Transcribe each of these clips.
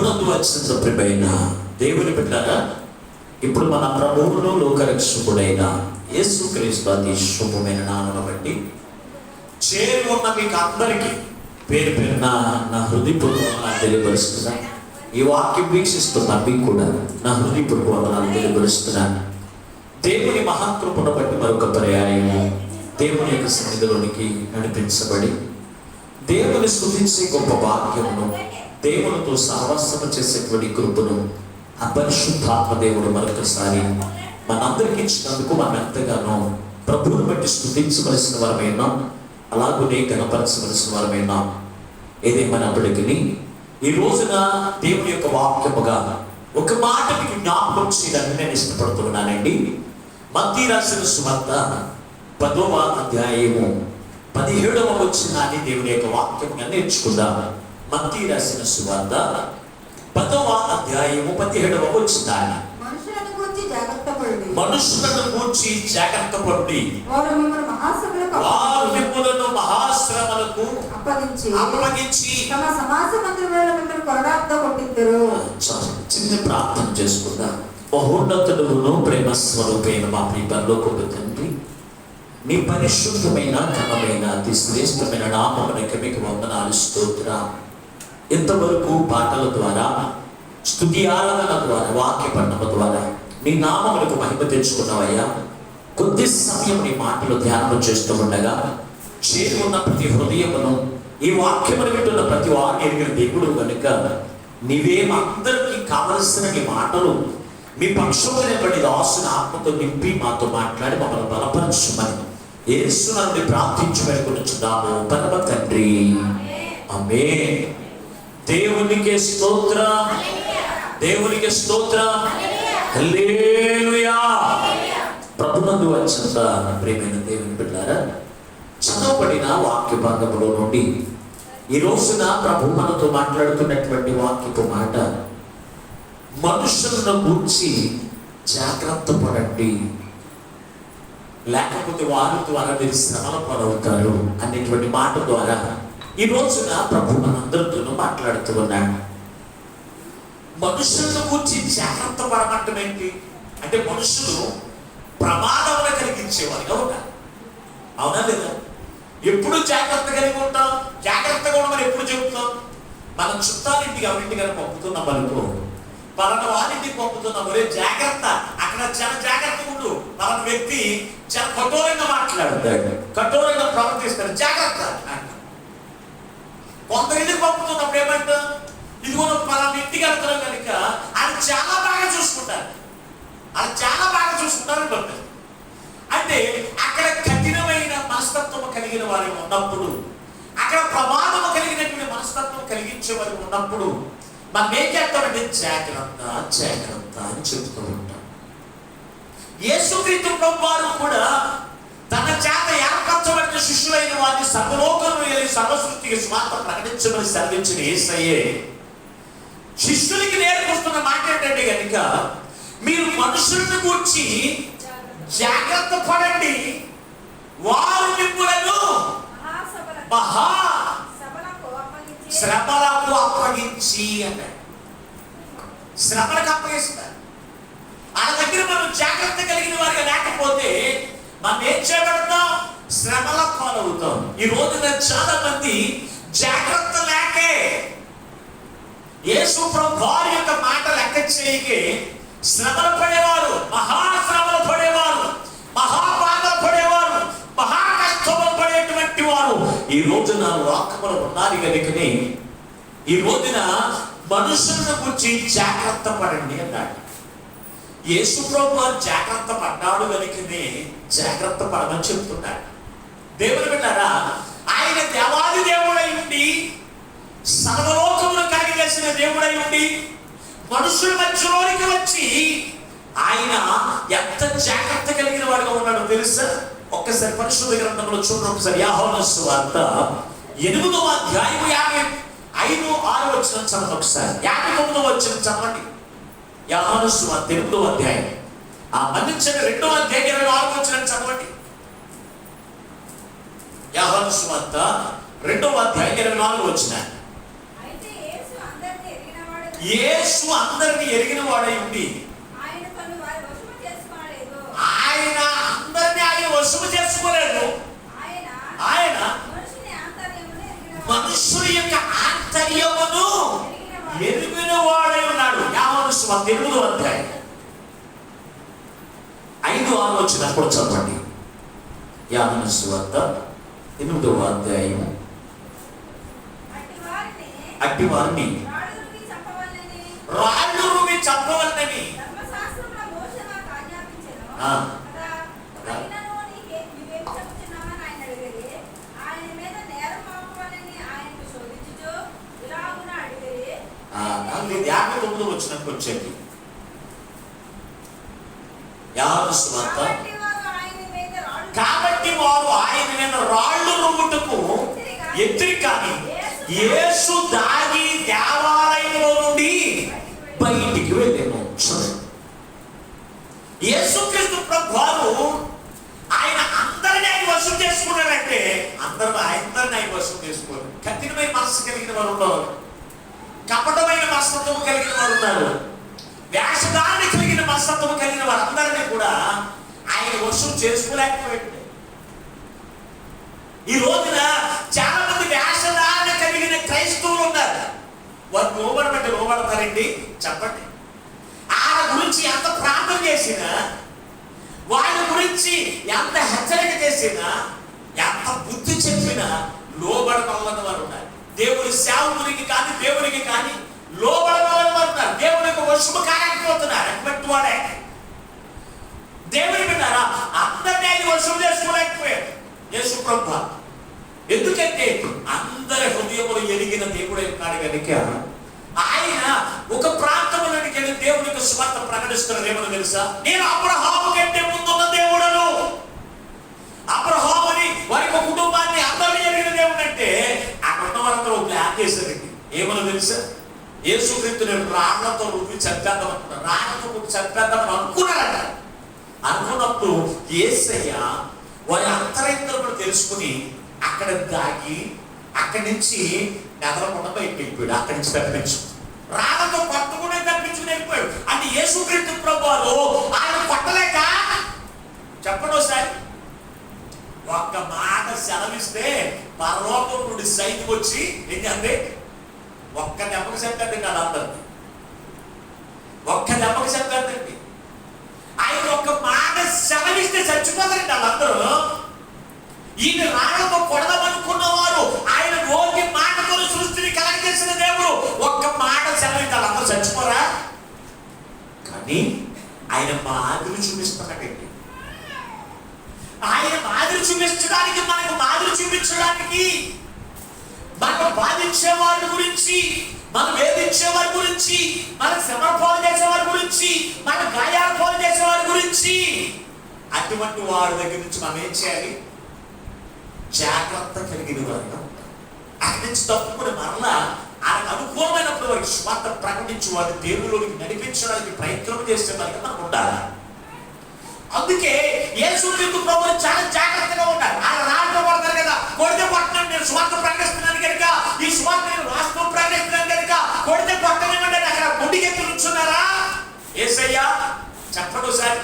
ప్రభునందు వచ్చిన దేవుని బిడ్డారా ఇప్పుడు మన ప్రభువును లోకరక్షకుడైన యేసు క్రీస్తు అతి శుభమైన నామను బట్టి చేరి ఉన్న మీకు అందరికీ పేరు పేరున నా హృదయపూర్వకంగా తెలియపరుస్తున్నాను ఈ వాక్యం వీక్షిస్తున్న మీకు కూడా నా హృదయపూర్వకంగా తెలియపరుస్తున్నాను దేవుని మహాకృపను బట్టి మరొక పర్యాయము దేవుని యొక్క సన్నిధిలోనికి నడిపించబడి దేవుని స్థుతించే గొప్ప వాక్యమును దేవునితో సహవాసము చేసేటువంటి కృపను అపరిశుద్ధాత్మ దేవుడు మరొకసారి మనందరికి ఇచ్చినందుకు మనం ఎంతగానో ప్రభువుని బట్టి స్థుతించవలసిన వారమైనా అలాగనే కనపరచవలసిన వారమైనా ఏదేమైనప్పటికీ ఈ రోజున దేవుని యొక్క వాక్యముగా ఒక మాట మీకు జ్ఞాపకం చేయడానికి నేను ఇష్టపడుతున్నానండి. మత్తీ రాసిన సువార్త పదవ అధ్యాయము పదిహేడవ వచ్చిన దేవుని యొక్క వాక్యంగా నేర్చుకుందాం. మత్తీ రాసిన సువార్త పదవ అధ్యాయము పదిహేడవ వచ్చినాన్ని మనుషులను గురించి జాగ్రత్త పడి వారు మిమ్మల్ని మహాశ్రమలకు అప్పగించి తమ సమాజ మందిరంలో మిమ్మల్ని కొట్టిద్దరు. చిన్న ప్రార్థన చేసుకుందాం? మహోన్నతుడును ప్రేమ స్వరూపైన మా ప్రియలోకి తండ్రి. మీ పరిశుద్ధమైన ఘనమైన అతి శ్రేష్టమైన నామమునకి మీకు వందనాలు స్తోత్ర. ఇంతవరకు పాటల ద్వారా స్థుతి ఆరాధన ద్వారా వాక్య పట్టణ ద్వారా నీ నామములకు మహిమ తెచ్చుకున్నావయ్యా? కొద్ది సమయం నీ మాటలు ధ్యానం చేస్తూ ఉండగా చేరి ఉన్న ప్రతి హృదయమును ఈ వాక్యమును వింటున్న ప్రతి వారిని ఎరిగిన దేవుడు కనుక నీవేమందరికీ కావలసిన నీ మాటలు మీ పక్షంలో నిలబడి దాసుని ఆత్మతో నింపి మాతో మాట్లాడి మమ్మల్ని బలపరచుమని ఏసునండి గురించి పెట్టుకునిచున్నాము పరమ తండ్రి. అమే దేవునికి స్తోత్ర. దేవునికి స్తోత్ర. ప్రభునందు వచ్చినంత ప్రేమైన దేవుని బిడ్డారా చదవబడిన వాక్య భాగంలో నుండి ఈ రోజున ప్రభు మనతో మాట్లాడుతున్నటువంటి వాక్యపు మాట మనుషులను గురించి జాగ్రత్త పడండి. లేకపోతే వారి ద్వారా మీరు శ్రమల పాలవుతారు అనేటువంటి మాట ద్వారా ఈ రోజున ప్రభు మనందరితోనూ మాట్లాడుతూ ఉన్నాడు. మనుషులను గురించి జాగ్రత్త పడమంటం ఏంటి? అంటే మనుషులు ప్రమాదములు కలిగించేవారుగా ఉన్నారు అవునా లేదా? ఎప్పుడు జాగ్రత్త కలిగి ఉంటాం? జాగ్రత్తగా ఉండమని ఎప్పుడు చెబుతాం? మనం చుట్టాలింటికి ఎవరింటికి పంపుతున్నాం అనుకో. పలాన వారింటికి పంపుతున్నాం ఒరే జాగ్రత్త. అక్కడ చాలా జాగ్రత్తగా ఉండు. పలాన వ్యక్తి చాలా కఠోరంగా మాట్లాడతాడు. కఠోరంగా ప్రవర్తిస్తాడు. జాగ్రత్త. అంటాం. పంపుతుంది పంపుతున్నప్పుడు ఏమంటాం ఇదిగో నువ్వు పలానా ఇంటికి వెళ్తున్నాం కనుక అది చాలా బాగా చూసుకుంటారు. అది చాలా బాగా చూసుకుంటారు అంటారు అంటే అక్కడ కఠినమైన మనస్తత్వం కలిగిన వారు ఉన్నప్పుడు అక్కడ ప్రమాదం కలిగినటువంటి మనస్తత్వం కలిగించే వారు ఉన్నప్పుడు మనం ఏం చేస్తామంటే జాగ్రత్త జాగ్రత్త అని చెబుతూ ఉంటాం యేసుక్రీస్తు ప్రభు వారు కూడా తన చేత ఏర్పరచబడిన శిష్యులైన వారిని సర్వలోకంలో వెళ్ళి సర్వసృష్టికి స్వార్థ ప్రకటించమని సెలవించిన ఏసయ్యే శిష్యులకి నేర్పిస్తున్న మాట ఏంటంటే కనుక మీరు మనుషులను కూర్చి జాగ్రత్త పడండి. వారు మిమ్మలను మహా అప్పగించి శ్రమలకు అప్పగించి అన్నాడు. శ్రమలకు అప్పగిస్తారు. వాళ్ళ దగ్గర మనం జాగ్రత్త కలిగిన వారికి లేకపోతే మనం ఏం చేయబడతాం శ్రమల పాలవుతాం. ఈ రోజున చాలా మంది జాగ్రత్త లేకే యేసు వారి యొక్క మాట లెక్క చేయకే శ్రమలు పడేవారు మహాశ్రమలు పడేవారు మహాబాధలు పడేవారు మహా కష్టములు పడేటువంటి వారు. ఈ రోజున లోకములు ఉన్నారు కనుకనే ఈ రోజున మనుషులను గురించి జాగ్రత్త పడండి అన్నాడు. యేసు ప్రభు వారు జాగ్రత్త పడ్డాడు వెనుకనే జాగ్రత్త పడమని చెప్తున్నాడు దేవుని బిడ్డారా ఆయన దేవాది దేవుడై ఉండి సర్వలోకమును కలిగేసిన దేవుడై ఉండి మనుషుల మధ్యలోనికి వచ్చి ఆయన ఎంత జాగ్రత్త కలిగిన వాడుగా ఉన్నాడో తెలుసా? ఒక్కసారి పరిశుద్ధ గ్రంథంలో చూడండి ఒకసారి. యాహోనస్సు వార్త ఎనిమిదవ అధ్యాయం యాభై ఐదు ఆరు వచ్చిన చదవండి ఒకసారి. యాభై తొమ్మిదో వచ్చిన చదవండి. యాహోన సువార్త ఎనిమిదవ అధ్యాయం. ఆ మన్నించండి రెండవ అధ్యాయం ఇరవై నాలుగు వచ్చిన చదవండి. యాహోన సువార్త రెండవ అధ్యాయం ఇరవై నాలుగు వచ్చిన. యేసు అందరినీ ఎరిగిన వాడై ఉండి ఆయన అందరిని ఆయన వశము చేసుకోలేదు ఆయన మనుషుని. మనుషుల యొక్క ఆంతర్యమును. ఎరిగిన వాడై ఉన్నాడు. యావను స్వ తెలుగు అధ్యాయం. ఐదు ఆలోచన కూడా చదవండి. యావన స్వార్త ఎనిమిదవ అధ్యాయం అట్టి వారిని రాళ్ళు ఆజ్ఞాపించెను. ఆ. కదా, అయినను నీకే- నీవేమి చెప్పుచున్నావని ఆయన అడిగిరి. ఆయన మీద నేరం మోపవలెనని ఆయనకు శోధించుచు ఇలాగున అడిగిరి. అది యాభై తొమ్మిది వచ్చినప్పుడు వచ్చేది కాబట్టి వారు ఆయన మీద రాళ్ళు రుమ్ముటకు ఎత్తిరి కానీ యేసు దాగి దేవాలయంలో నుండి బయటికి వెళ్ళాను యేసుక్రీస్తు ప్రభు వారు ఆయన అందరినీ ఆయన వశం చేసుకున్నాడంటే అందరూ అందరిని ఆయన వశం చేసుకోరు కఠినమైన మనసు కలిగిన వారు ఉన్నారు కపటమైన మనస్తత్వము కలిగిన వారు ఉన్నారు. వేషధారణ కలిగిన మనస్తత్వము కలిగిన వారందరినీ కూడా ఆయన వశం చేసుకోలేకపోయాడు. ఈ రోజున చాలా మంది వేషధారణ కలిగిన క్రైస్తవులు ఉన్నారు. వారు లోబడబట్టి లోబడతారండి? చెప్పండి. ఆయన గురించి ఎంత ప్రార్థన చేసినా వాళ్ళ గురించి ఎంత హెచ్చరిక చేసినా ఎంత బుద్ధి చెప్పినా లోబడగలని వారు ఉన్నారు. దేవుని సేవకునికి కానీ దేవునికి కానీ లోబడగలని వారు ఉన్నారు దేవునికి వశము కాలేకపోతున్నారు అటువంటి వాడే. దేవుని విన్నారా అందరినీ ఆయన వశం చేసుకోలేకపోయారు యేసు ప్రభు. ఎందుకంటే అందరి హృదయములు ఎరిగిన దేవుడు ఉన్నాడు కనుక ఆయన ఒక ప్రాంతంలో దేవుని యొక్క స్వార్థ ప్రకటిస్తున్నారు ఏమని తెలుసా? నేను అబ్రహాము కంటే వారందరూ ప్లాన్ చేశారండి ఏమని తెలుసా? యేసుక్రీస్తుని రాళ్ళతో రుద్ది చంపేద్దాం అనుకున్నారు రాళ్ళతో కొట్టి చంపేద్దామని అనుకున్నారట. అనుకున్నప్పుడు ఏసయ్య వారి అంతరంగంలో తెలుసుకుని అక్కడ దాగి అక్కడి నుంచి నెదలకుండా బయటకు వెళ్ళిపోయాడు అక్కడి నుంచి తప్పించు రాళ్ళతో కొట్టకుండా తప్పించుకుని వెళ్ళిపోయాడు అంటే యేసుక్రీస్తు ప్రభువారు ఆయన కొట్టలేక చెప్పండి ఒకసారి. ఒక్క మాట సెలవిస్తే పరలోకం నుండి సైతం వచ్చి ఏం చేయండి ఒక్క దెబ్బకి చెప్పండి వాళ్ళందరినీ ఒక్క దెబ్బకి చెప్పండి ఆయన ఒక్క మాట సెలవిస్తే చచ్చిపోతారండి వాళ్ళందరూ ఈయన రాళ్ళతో కొడదామనుకున్న వారు ఆయన రోగి మాటతో సృష్టిని కలగజేసిన దేవుడు ఒక్క మాట సెలవిస్తే వాళ్ళందరూ చచ్చిపోరా? కానీ ఆయన మాదిరి చూపిస్తున్నాడండి ఆయన మాదిరి చూపించడానికి మనకు మాదిరి చూపించడానికి. మనం బాధించే వారి గురించి మనం వేధించే వారి గురించి మన శ్రమ పాలు చేసే వారి గురించి మన గాయాలు పాలు చేసే వారి గురించి. అటువంటి వారి దగ్గర నుంచి మనం ఏం చేయాలి? జాగ్రత్త కలిగిన వారిగా అక్కడి నుంచి తప్పుకుని మరలా ఆయనకు అనుకూలమైనప్పుడు వారికి స్వార్థ ప్రకటించి వారి దేవుడికి నడిపించడానికి ప్రయత్నం చేసే వారికి మనం ఉండాలి. అందుకే యేసుక్రీస్తు ప్రభు చాలా జాగ్రత్తగా ఉన్నారు. ఆయన రాష్ట్రం పడతారు కదా. కొడితే పట్టణం నేను స్వార్థ ప్రకటిస్తున్నాను కనుక ఈ స్వార్థ నేను వాస్తవం ప్రకటిస్తున్నాను కనుక కొడితే పట్టణం అక్కడ గుడికెత్తి నుంచున్నారా? ఏసయ్యా చెప్పడు సార్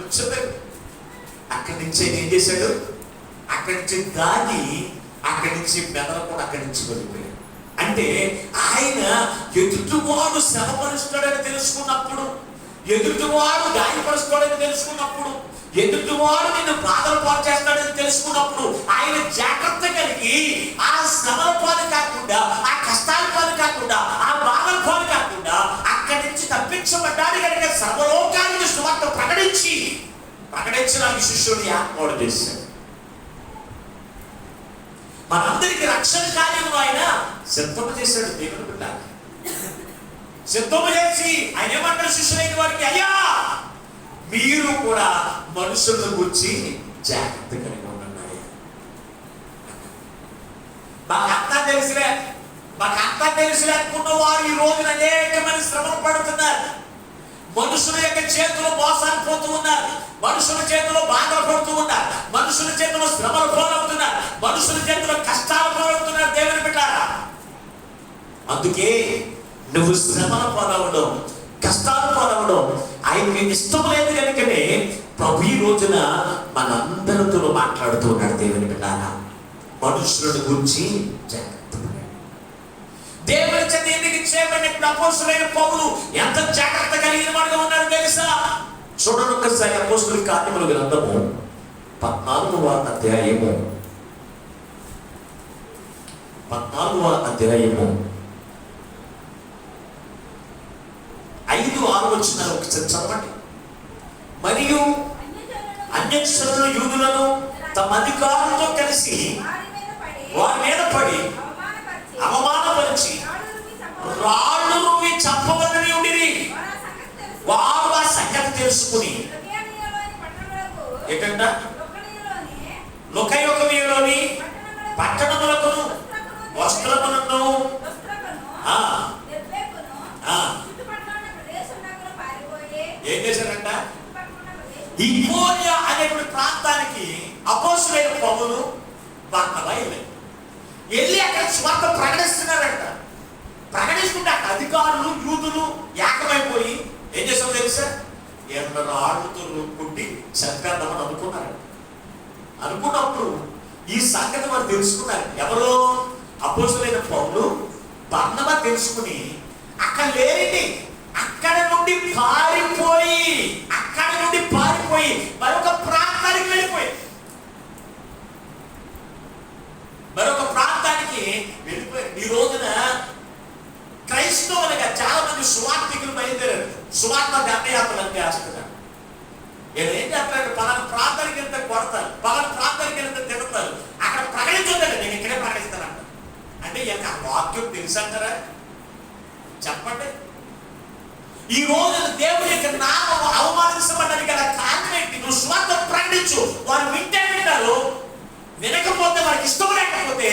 నుంచున్నారు అక్కడి నుంచి ఏం చేశాడు? అక్కడి నుంచి దాగి అక్కడి నుంచి మెదలకుండా అక్కడి నుంచి వెళ్ళిపోయాడు. అంటే ఆయన ఎదుటివాడు శ్రమపరుస్తాడని తెలుసుకున్నప్పుడు ఎదుటివాడు గాయపరుస్తాడని తెలుసుకున్నప్పుడు ఎదుటివాడు నిన్ను బాధలు పాటు చేస్తాడని తెలుసుకున్నప్పుడు ఆయన జాగ్రత్త కలిగి ఆ శ్రమల పాలు కాకుండా ఆ కష్టాల పాలు కాకుండా ఆ బాధల పాలు కాకుండా అక్కడి నుంచి తప్పించబడ్డాడు కనుక సర్వలోకానికి సువార్త ప్రకటించి ప్రకటించడానికి శిష్యుని ఏర్పాటు చేశాడు. మనందరికీ రక్షణ కార్యము ఆయన సిద్ధం చేశాడు దేవుని బిడ్డ. సిద్ధము చేసి ఆయన ఏమంటారు శిష్యులైన వారికి? అయ్యా! మీరు కూడా మనుషులను గురించి జాగ్రత్త కలిగి ఉండండి. మాకు అంతా తెలుసులే మాకు అంతా తెలుసులే అనుకున్న వారు ఈ రోజున అనేక మంది శ్రమలు పడుతున్నారు. మనుషుల యొక్క చేతిలో మోసాలు పోతూ ఉన్నారు. మనుషుల చేతిలో బాధలు పడుతూ ఉన్నారు. మనుషుల చేతిలో శ్రమలు పోలవుతున్నారు మనుషుల చేతిలో కష్టాలు పోలవుతున్నారు దేవుని బిడ్డారా. అందుకే నువ్వు శ్రమల పాలవడం కష్టాల పాలవడం ఆయనకి ఇష్టం లేదు కనుకనే ప్రభు ఈ రోజున మనందరితో మాట్లాడుతూ ఉన్నాడు దేవుని బిడ్డారా. మనుషులను గురించి జాగ్రత్త దేవుని చేత ఎందుకు చేయబడినప్పుడు అపోస్తులైన పౌలు ఎంత జాగ్రత్త కలిగిన వాడుగా ఉన్నాడు తెలుసా? చూడండి ఒక్కసారి అపోస్తుల కార్యముల గ్రంథము పద్నాలుగవ అధ్యాయము. పద్నాలుగవ అధ్యాయము. ఐదు ఆరు ఒకసారి చదవండి మరియు అన్యజనులను అన్యక్షరులు యూదులను తమ అధికారులతో కలిసి వారి మీద పడి అవమానపరిచి రాళ్ళు రువి చంపవలని ఉండి వారు ఆ సంగతి తెలుసుకుని తెలుసుకుని లొకేనియలోని పట్టణములకు ఏంటంట లొకేనియలోని లుకయొకమిలోని పట్టణములకును వస్త్రములను వస్త్రకును ఆ. దెబ్బెకును ఆ. చుట్టుపక్కల ఉన్న ప్రదేశమునకును పారిపోయి ఏం చేశారంట? చుట్టుపక్కల అనేటువంటి ప్రాంతానికి అపోసులైన పౌలు బాగా వెళ్ళారు వెళ్ళి అక్కడ స్వార్థ ప్రకటిస్తున్నారంట. ప్రకటిస్తుంటే అక్కడ అధికారులు యూదులు ఏకమైపోయి ఏం చేసామో తెలుసా? ఎన్న రాళ్ళతో కొట్టి చంపేద్దామని అనుకున్నారంట. అనుకున్నప్పుడు ఈ సంగతి వారు తెలుసుకున్నారు. ఎవరు? అపోసులైన పౌలు బర్ణమ తెలుసుకుని అక్కడ లేరండి అక్కడ నుండి పారిపోయి అక్కడ నుండి పారిపోయి మరొక ప్రాంతానికి వెళ్ళిపోయి. మరొక ప్రాంతానికి వెళ్ళిపోయారు ఈ రోజున క్రైస్తవులుగా చాలా మంది సువార్థికులు బయలుదేరారు. సువార్త దండయాత్రలు చేస్తున్నారు నేను ఏం చెప్తాను పలానా ప్రాంతానికి వెళ్తే కొడతారు పలానా ప్రాంతానికి వెళ్తే తిడతారు. అక్కడ ప్రకటించొద్దండి నేను ఇక్కడే ప్రకటిస్తానంట అంటే ఇక వాక్యం తెలుసంటారా? చెప్పండి. ఈ రోజు దేవుని యొక్క నామం అవమానించబడ్డానికి గల కారణం ఏంటి? నువ్వు స్వార్థ ప్రకటించు. వారు వింటే వింటారు. వినకపోతే వారికి ఇష్టం లేకపోతే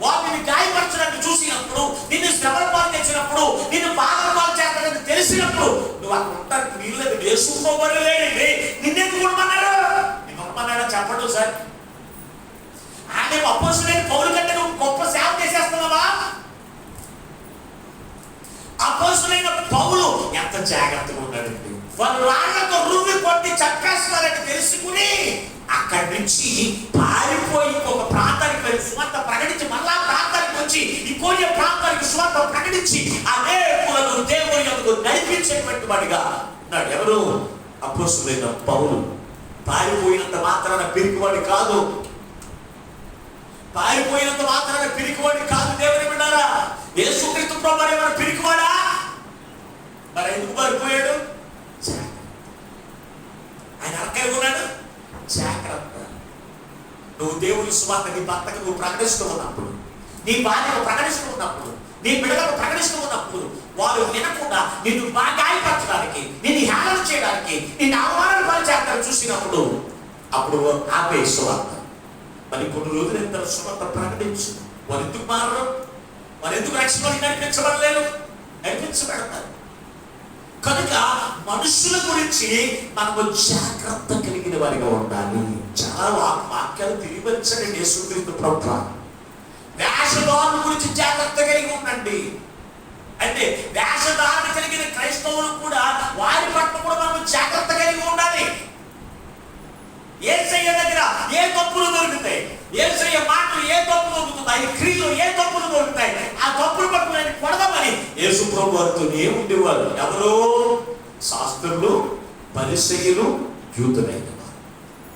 వాటిని గాయపరచడానికి చూసినప్పుడు నిన్ను శ్రమల పాలు తెచ్చినప్పుడు నిన్ను బాధల పాలు చేస్తాడని తెలిసినప్పుడు నువ్వు అక్కడ ఉంటానికి వీలు లేదు వేసుకోబడి లేదండి. నిన్నెందుకు ఉండమన్నారు నేను ఉండమన్నాడా చెప్పడం సార్. ఆయన అపోసులేని పౌరు కంటే నువ్వు గొప్ప సేవ చేసేస్తున్నావా? అపోసులైన పౌలు ఎంత జాగ్రత్తగా ఉన్నాడండి? వాళ్ళు రాళ్ళతో రువ్వి కొట్టి చక్కేస్తున్నారని తెలుసుకుని అక్కడి నుంచి పారిపోయి ఒక ప్రాంతానికి వెళ్ళి సువార్త ప్రకటించి మళ్ళా ప్రాంతానికి వచ్చి ఇంకోటి ప్రాంతానికి సువార్త ప్రకటించి అదే కులను దేవుని యొక్క నడిపించేటువంటి వాడిగా ఉన్నాడు. ఎవరు? అపోసులైన పౌలు. పారిపోయినంత మాత్రాన పిరికివాడి కాదు. పారిపోయినంత మాత్రాన పిరికివాడి కాదు దేవుని బిడ్డారా. యేసుక్రీస్తు ప్రభు ఎవరు పిరికివాడా మరి ఎందుకు పారిపోయాడు? ఆయన అక్కడికి ఉన్నాడు? జాగ్రత్త. నువ్వు దేవుని సువార్త నీ భర్తకు నువ్వు ప్రకటిస్తూ ఉన్నప్పుడు నీ భార్యకు ప్రకటిస్తూ ఉన్నప్పుడు నీ బిడ్డలకు ప్రకటిస్తూ ఉన్నప్పుడు వారు వినకుండా నిన్ను గాయపరచడానికి నిన్ను హేళన చేయడానికి నిన్ను అవమానం పరిచేస్తారు చూసినప్పుడు అప్పుడు ఆపే సువార్త. మరి కొన్ని రోజులు ఇద్దరు సువార్త ప్రకటించు. వారు ఎందుకు మారరు? మరి ఎందుకు రక్షణలోకి నడిపించబడలేరు నడిపించబడతారు కనుక మనుషుల గురించి మనము జాగ్రత్త కలిగిన వారిగా ఉండాలి. చాలా వాక్యాలు తెలియవచ్చండి యేసుక్రీస్తు ప్రభు వేషధారణ గురించి జాగ్రత్త కలిగి ఉండండి. అంటే వేషధారణ కలిగిన క్రైస్తవులు కూడా వారి పట్ల కూడా మనం జాగ్రత్త ఏసయ్య దగ్గర ఏ తప్పులు దొరుకుతాయి ఏసయ్య మాటలు ఏ తప్పు దొరుకుతుంది క్రియలు ఏ తప్పులు దొరుకుతాయి ఆ తప్పులు పట్టుకుని కొడదామని యేసు ప్రభు వారితోనే ఏముండేవారు ఎవరు? శాస్త్రులు పరిసయ్యులు యూతులైన వారు.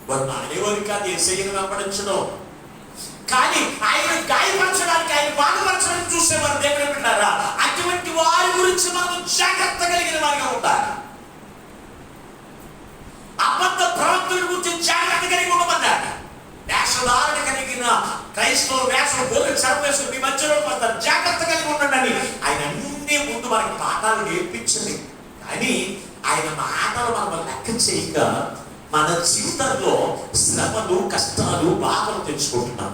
వారు అనేవారు కాదు ఏసయ్యను వెంబడించడం. కానీ ఆయన గాయపరచడానికి ఆయన బాధపరచడానికి చూసేవారు దేవుని పెట్టారా అటువంటి వారి గురించి మనం జాగ్రత్త కలిగిన వారిగా ఉండాలి అబద్ధ ప్రవక్తుల గురించి జాగ్రత్త కలిగి ఉండమన్నారు వేషధారణ కలిగిన క్రైస్తవ వేషం గోలు చంపేసి మీ మధ్యలో పడతారు జాగ్రత్త కలిగి ఉండండి. ఆయన అన్ని ముందు మనకి పాఠాలు నేర్పించింది. కానీ ఆయన మాటలు మనం లెక్క చేయక మన జీవితంలో శ్రమలు కష్టాలు బాధలు తెచ్చుకుంటున్నాం.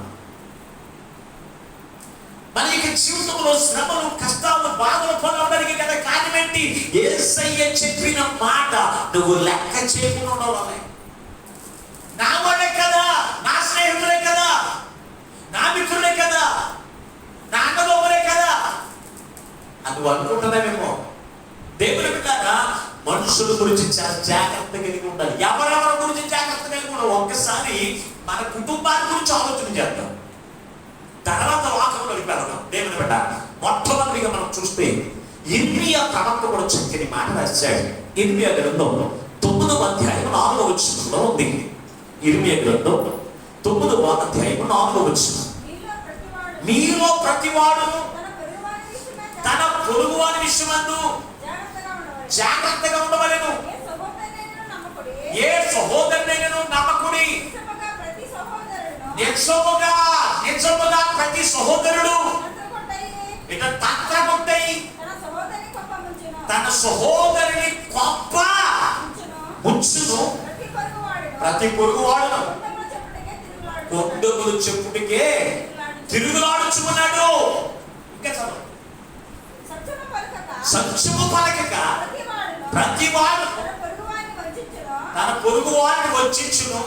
మన యొక్క జీవితంలో శ్రమలు కష్టాలు బాధలు పొందడానికి కదా కారణం ఏంటి? ఏసయ్య చెప్పిన మాట నువ్వు లెక్క చేయకుండా ఉండవాలి నా వాళ్ళే కదా నా స్నేహితులే కదా నా మిత్రులే కదా నా అన్నదమ్ములే కదా. అని అనుకుంటున్నామేమో అనుకుంటున్నావేమో దేవుని మనుషుల గురించి చాలా జాగ్రత్త కలిగి ఉండాలి. ఎవరెవరి గురించి జాగ్రత్త కలిగి ఉండాలి? ఒక్కసారి మన కుటుంబాన్ని గురించి ఆలోచన చేద్దాం. తర్వాత వాకంలోకి వెళ్దాం. దేవుని బిడ్డ మొట్టమొదటిగా మనం చూస్తే ఇర్మియా ప్రవక్త కూడా చక్కని మాట రాశాడు. ఇర్మియా గ్రంథం తొమ్మిదవ అధ్యాయం నాలుగవ వచనంలో ఉంది. ఇర్మియా గ్రంథం తొమ్మిదవ అధ్యాయం నాలుగవ వచనం. మీలో ప్రతివాడు తన పొరుగువాని విషయమై విషయమందు జాగ్రత్తగా ఉండవాలి జాగ్రత్తగా ఉండవలెను. ఏ సహోదరుడైనను నమ్మకుడి? నిజముగా నిజముగా ప్రతి సహోదరుడు. మంత్రకొట్టయి ఇట తంత్రముంటై తన సహోదరుని కొప్ప ముచ్చును ప్రతి పొరుగు వాడును. పొరుగువాడును చెప్పుటికే తిరుగులాడుచుకున్నాడు. ఇంకా చదువు సత్యము పలుకక పలకక ప్రతివాడును ప్రతివాడు తన పొరుగు వాడిని వచ్చించును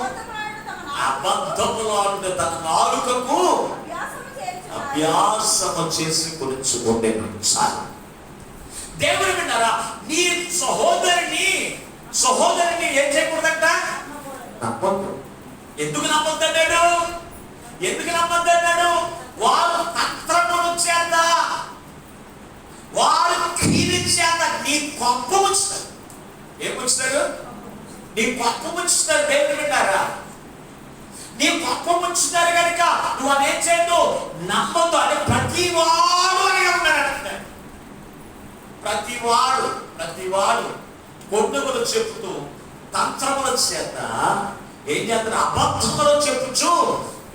అబద్ధములాడు తన నాలుకకు అభ్యాసము చేసి కొనుచుకుంటే చాలు. దేవుడు విన్నారా? నీ సహోదరిని సహోదరిని ఏం చేయకూడదంట? నమ్మద్దు. ఎందుకు నమ్మొద్దన్నాడు ఎందుకు నమ్మొద్దన్నాడు వారు తంత్రములు చేత వారు క్రియలు చేత నీ కొంప ఉంచుతారు ఏం ఉంచుతారు నీ కొంప ఉంచుతారు దేవుడు విన్నారా? నీ గొప్ప ముచ్చుతారు కనుక నువ్వు అదేం చేయదు నమ్మద్దు. అని ప్రతి వాడు అని అంటున్నాడు ప్రతి వాడు ప్రతి వాడు గొడ్డుగులు చెబుతూ తంత్రముల చేత ఏం చేస్తారు? అబద్ధములు చెప్పుచు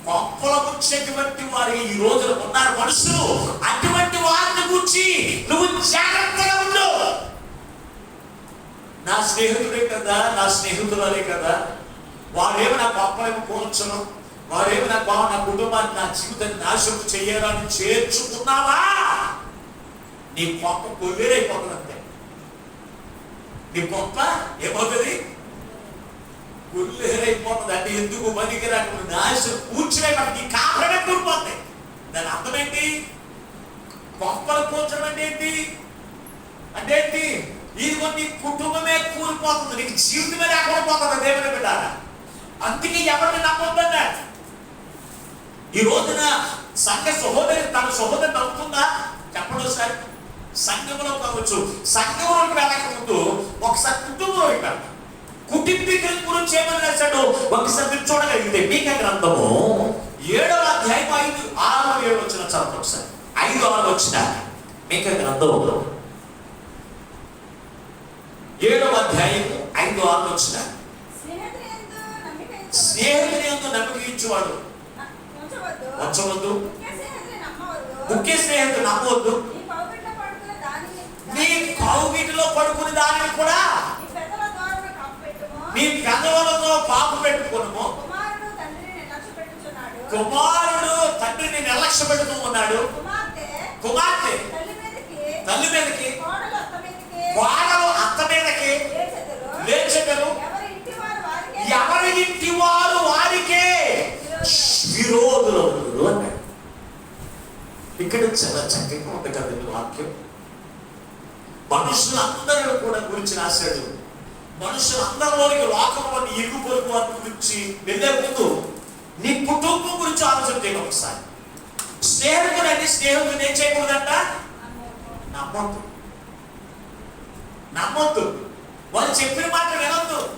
గొప్పల ముంచేటువంటి వారు ఈ రోజున ఉన్నారు మనుషులు. అటువంటి వారిని గురించి నువ్వు జాగ్రత్తగా ఉండు. నా స్నేహితుడే కదా నా స్నేహితురాలే కదా. వారేమి నా గొప్పలేమో కోల్చను వారేమి నా బావ నా కుటుంబాన్ని నా జీవితాన్ని నాశనం చేయాలని చేర్చుకున్నావా? నీ గొప్ప కొల్లేరైపోతుంది అంతే నీ గొప్ప ఏమవుతుంది? కొల్లేరైపోతుంది అంటే ఎందుకు పనికి రాకుండా కూర్చునే మనకి కాపడమే కూలిపోతుంది దాని అర్థం ఏంటి? గొప్పలు కూర్చడం అంటే ఏంటి? అంటే ఏంటి? ఇది నీ కుటుంబమే కూలిపోతుంది. నీకు జీవితమే లేకుండా పోతుంది దేవుని బిడ్డ అందుకే ఎవరిని నమ్మొద్దన్నాడు ఈ రోజున సంఘ సహోదరి తన సహోదరి నవ్వుతుందా చెప్పండి ఒకసారి. సంఘంలో కావచ్చు. సంఘంలోకి వెళ్ళక ముందు ఒకసారి కుటుంబంలో వెళ్ళాలి కుటుంబీకుల గురించి ఏమని రాశాడు ఒకసారి మీరు చూడగలిగితే మీక గ్రంథము ఏడవ అధ్యాయం ఐదు ఆరు ఏడు వచ్చిన చదువు ఒకసారి. ఐదు ఆరు వచ్చిన మీక గ్రంథంలో ఏడవ అధ్యాయం ఐదు ఆరు వచ్చిన స్నేహితుని యందు నమ్మకం ఇచ్చేవాడు. ఉంచవద్దు వంచవద్దు. ముఖ్య స్నేహితుడు నమ్మవద్దు. నీ కౌగిటిలో పడుకుని దానిని కూడా నీ పెదవులతో పాపు పెట్టుకును కుమారుడు తండ్రిని నిర్లక్ష్య పెడుతూ ఉన్నాడు. కుమార్తె తల్లి మీదకి, అత్త మీదకి వాడలు అత్త మీదకి లేచెదరు. ఎవరి ఇంటి వారు వారికే? విరోధులు. అన్నాడు ఇక్కడ చాలా చక్కగా ఉంది కదండి వాక్యం. మనుషులందరూ కూడా గురించి రాశాడు. మనుషులందరిలోనికి లోకంలోని ఇరుగు పొరుగు వారి గురించి వెళ్ళే ముందు నీ కుటుంబం గురించి ఆలోచన చేయండి ఒకసారి. స్నేహితుడు అంటే స్నేహితుడు ఏం చేయకూడదంట? నమ్మొద్దు. నమ్మొద్దు. వాళ్ళు చెప్పిన మాట వినొద్దు.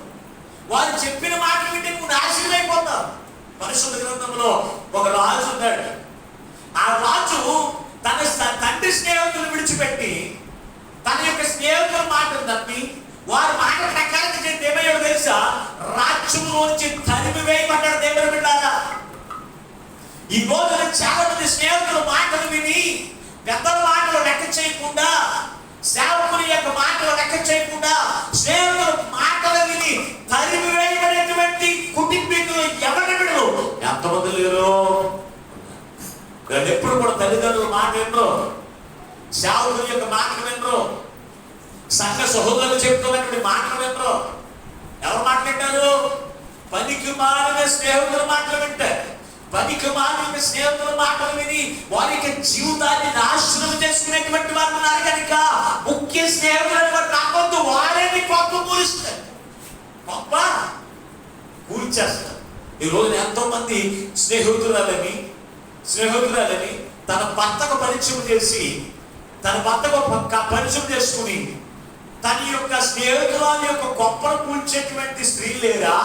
వాళ్ళు చెప్పిన మాట వింటే నువ్వు నాశనం అయిపోతావు. పరిశుద్ధ గ్రంథంలో ఒక రాజు ఉన్నాడు. ఆ రాజు తన తండ్రి స్నేహితులు విడిచిపెట్టి తన యొక్క స్నేహితుల మాట తప్పి వారి మాట ప్రకారం చేస్తే ఏమయ్యాడు తెలుసా? రాజ్యంలోంచి తరిమి వేయబడ్డాడు దేవుడు బిడ్డారా. ఈ రోజున చాలా మంది స్నేహితులు మాటలు విని పెద్దల మాటలు లెక్క చేయకుండా సేవకుని యొక్క మాటలు లెక్క చేయకుండా స్నేహితులు మాటలు విని తరిమి వేయబడేటువంటి కుటుంబీకులు ఎవరి బిడ్డలు ఎంతమంది లేరు? ఎప్పుడు కూడా తల్లిదండ్రుల మాట వినరు. సేవకుని యొక్క మాటలు వినరు. సంఘ సహోదరులు చెప్తున్నటువంటి మాటలు వినరు. ఎవరు మాట్లాడారు? పనికి మారిన స్నేహితులు మాటలు వింటారు పనికి మారిన స్నేహితుల మాటలు విని వారి యొక్క జీవితాన్ని నాశనం చేసుకునేటువంటి వారు ఉన్నారు కనుక ముఖ్య వారు నాకొద్దు వారే నీ పూరిస్తారు గొప్ప కూర్చేస్తారు ఈ రోజున ఎంతో మంది స్నేహితురాలని స్నేహితురాలని తన భర్తకు పరిచయం చేసి తన భర్తకు పక్క- పరిచయం చేసుకుని తన యొక్క స్నేహితురాలు యొక్క గొప్పను కూల్చేటువంటి స్త్రీ లేరా?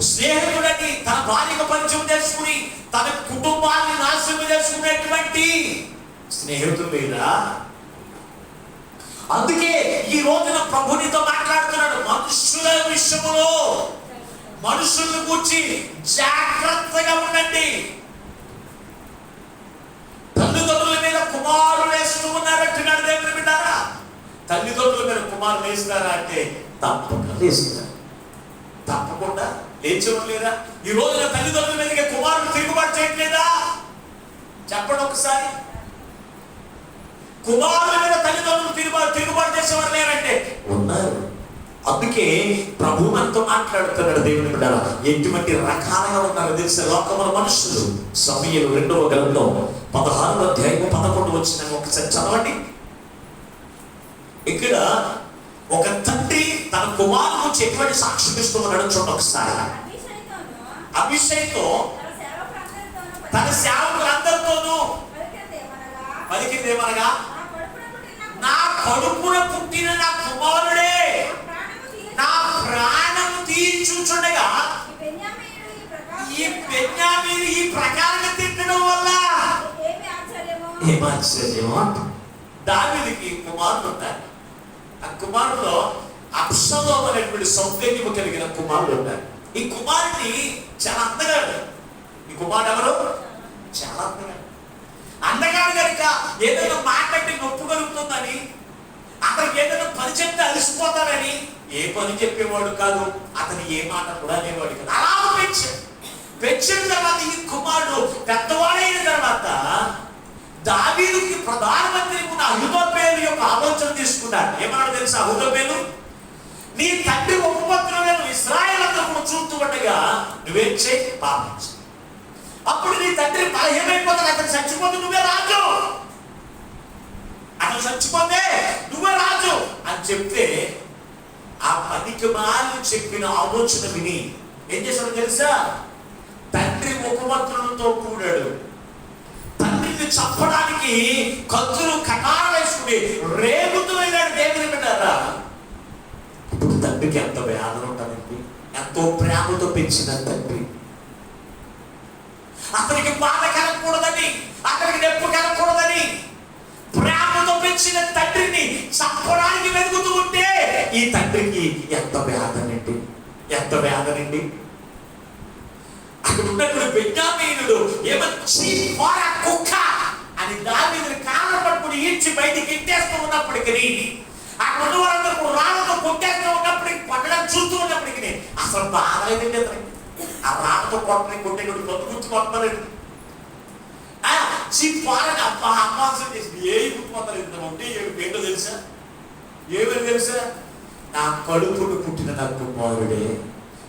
స్నేహితుడని తన భార్యకు పరిచయం చేసుకుని తన కుటుంబాన్ని నాశనం చేసుకునేటువంటి స్నేహితుడు లేరా? అందుకే ఈ రోజున ప్రభునితో మాట్లాడుతున్నాడు మనుషుల విషయంలో. మనుషులను కూర్చి జాగ్రత్తగా ఉండండి. తల్లిదండ్రుల మీద కుమారులు వేస్తూ ఉన్నారంటున్నాడు దేవుని బిడ్డారా. తల్లిదండ్రుల మీద కుమారులు వేస్తారా అంటే తప్పక వేస్తారు తప్పకుండా లేచేవారు లేదా ఈ రోజున తల్లిదండ్రుల మీదకి కుమారుడు తిరుగుబాటు చేయట్లేదా? చెప్పండి ఒకసారి. కుమారుల మీద తల్లిదండ్రులు తిరుగుబాటు తిరుగుబాటు చేసేవారు లేరంటే ఉన్నారు. అందుకే ప్రభు మనతో మాట్లాడుతున్నాడు దేవుని బిడ్డ ఎటువంటి రకాలుగా ఉన్నారు తెలిసే? లోకముల మనుషులు సమయంలో రెండవ గ్రంథం పదహారు అధ్యాయం పదకొండు వచ్చిన ఒకసారి చదవండి. ఇక్కడ ఒక తండ్రి తన కుమారుడు ఇస్తూ ఉన్నాడో చూడండి ఒకసారి. అభిషేక్తో తన సేవకులందరితోనూ. పలికింది ఏమనగా నా కడుపున పుట్టిన నా కుమారుడే. నా ప్రాణము తీర్చుచుండగా ఈ ప్రకారం బెన్యామీను ఈ ప్రకారంగా తిట్టడం వల్ల? ఏమాశ్చర్యమో దావిదికి కుమారుడు ఉంటారు ఆ కుమారులో అప్సలో అనేటువంటి సౌందర్యము కలిగిన కుమారుడు ఉంటారు ఈ కుమారుడిని చాలా అందగాడు. ఈ కుమారుడు ఎవరు? చాలా అందగాడు. అందగాడు కనుక ఏదైనా మాట్లాడి నొప్పు కలుగుతుందని అతనికి ఏదైనా పని చెప్తే అలసిపోతాడని ఏ పని చెప్పేవాడు కాదు. అతని ఏ మాట కూడా అనేవాడు కాదు. అలా పెంచాడు. పెంచిన తర్వాత ఈ కుమారుడు పెద్దవాడైన తర్వాత దావీదుకి ప్రధానమంత్రి ఉన్న అహుదోపేలు యొక్క ఆలోచన తీసుకున్నాడు. ఏమన్నాడు తెలుసా అహుదోపేలు నీ తండ్రి ఉపపత్రులను ఇస్రాయల్ అందరూ చూస్తూ ఉండగా నువ్వేం చేయి? పాపించు అప్పుడు నీ తండ్రి బలహీనమైపోతాడు అతను చచ్చిపోతే నువ్వే రాజు. అతను చచ్చిపోతే నువ్వే రాజు అని చెప్తే ఆ పనికి మాలి చెప్పిన ఆలోచన విని ఏం చేశాడో తెలుసా? తండ్రి ఉపపత్రులతో కూడాడు నిన్ను చంపడానికి కత్తులు కటార వేసుకుని రేగుతూ వెళ్ళాడు దేవుని బిడ్డారా? ఇప్పుడు తండ్రికి ఎంత వేదన ఉంటుందండి. ఎంతో ప్రేమతో పెంచిన తండ్రి. అతనికి బాధ కలగకూడదని అతనికి నొప్పి కలగకూడదని ప్రేమతో పెంచిన తండ్రిని చంపడానికి వెతుకుతూ ఉంటే ఈ తండ్రికి ఎంత వేదనండి. ఎంత వేదనండి. అక్కడ ఉన్నప్పుడు బెంజామీనుడు ఏమో చీ కుక్క అని దావీదుని కాళ్ళ పట్టుకుని ఈడ్చి బయటికి ఎట్టేస్తూ ఉన్నప్పటికీ ఆ ఉన్న వాళ్ళందరూ రాళ్ళతో కొట్టేస్తూ ఉన్నప్పటికీ పట్టడం చూస్తూ ఉన్నప్పటికీ అసలు బాధలేదండి అతనికి ఆ రాళ్ళతో కొట్టని కొట్టేటువంటి కొత్త గుర్తు కొట్టలేదు చీ పోరని అబ్బా అమ్మాసం చేసింది ఏ పుట్టుకోతారు ఇంత ఉంటే ఏంటో తెలుసా? ఏమని తెలుసా? నా కడుపును పుట్టిన నా పౌరుడే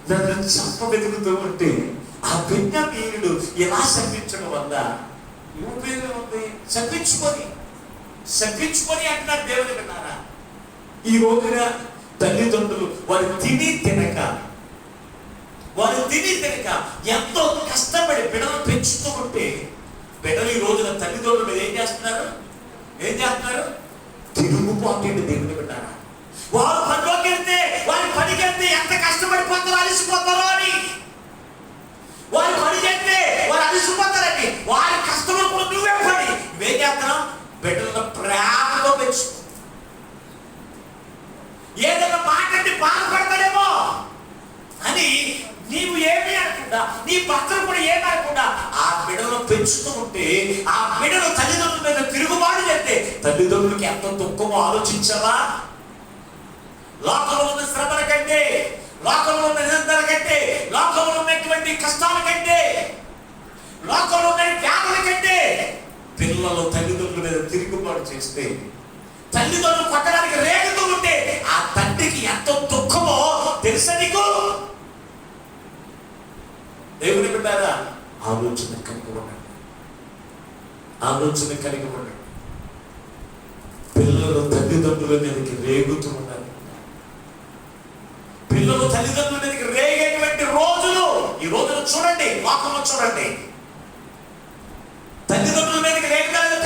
నన్ను చంప వెతుకుతూ ఉంటే ఆ బిడ్డ వీరుడు ఎలా శపించడం వల్ల ఉపయోగం ఉంది చదివించుకొని చదివించుకొని అంటున్నాడు దేవుని విన్నారా ఈ రోజున తల్లిదండ్రులు వారు తిని తినక వారు తిని తినక ఎంతో కష్టపడి బిడలు పెంచుతూ ఉంటే బిడలు ఈ రోజున తల్లిదండ్రులు ఏం చేస్తున్నారు? ఏం చేస్తున్నారు? తిరుగుబాటు దేవుని విన్నారా వారు పనిలోకి వెళ్తే వారి పనికి వెళ్తే ఎంత కష్టపడిపోతారో అలసిపోతారో అని వారు పని చేస్తే వారు అలసిపోతారని వారి కష్టపడి కూడా నువ్వే పడి. నువ్వేం చేస్తున్నావు? బిడ్డలను ప్రేమతో పెంచు. ఏదైనా మాట్లాడి బాధపడతాడేమో అని నీవు ఏమీ అనకుండా నీ భర్తను కూడా ఏమీ అనకుండా ఆ బిడను పెంచుతూ ఉంటే ఆ బిడను తల్లిదండ్రుల మీద తిరుగుబాటు చేస్తే తల్లిదండ్రులకి ఎంత దుఃఖమో ఆలోచించావా లోకంలో ఉన్న శ్రమల కంటే లోకంలో ఉన్న నిరంతర కంటే లోకంలో ఉన్నటువంటి కష్టాల కంటే లోకంలో ఉన్న వ్యాధుల కంటే పిల్లలు తల్లిదండ్రుల మీద తిరుగుబాటు చేస్తే తల్లిదండ్రులు కొట్టడానికి రేగుతూ ఉంటే ఆ తండ్రికి ఎంత దుఃఖమో తెలుసా నీకు? దేవుని బిడ్డారా ఆలోచన కలిగి ఉండండి. ఆలోచన కలిగి ఉండండి. పిల్లలు తల్లిదండ్రుల మీదకి రేగుతూ ఉండాలి. పిల్లలు తల్లిదండ్రులకి రేగేటువంటి రోజులు. ఈ రోజులు చూడండి వాకమ్మ చూడండి. తల్లిదండ్రుల మీదకి రేగగలిగిన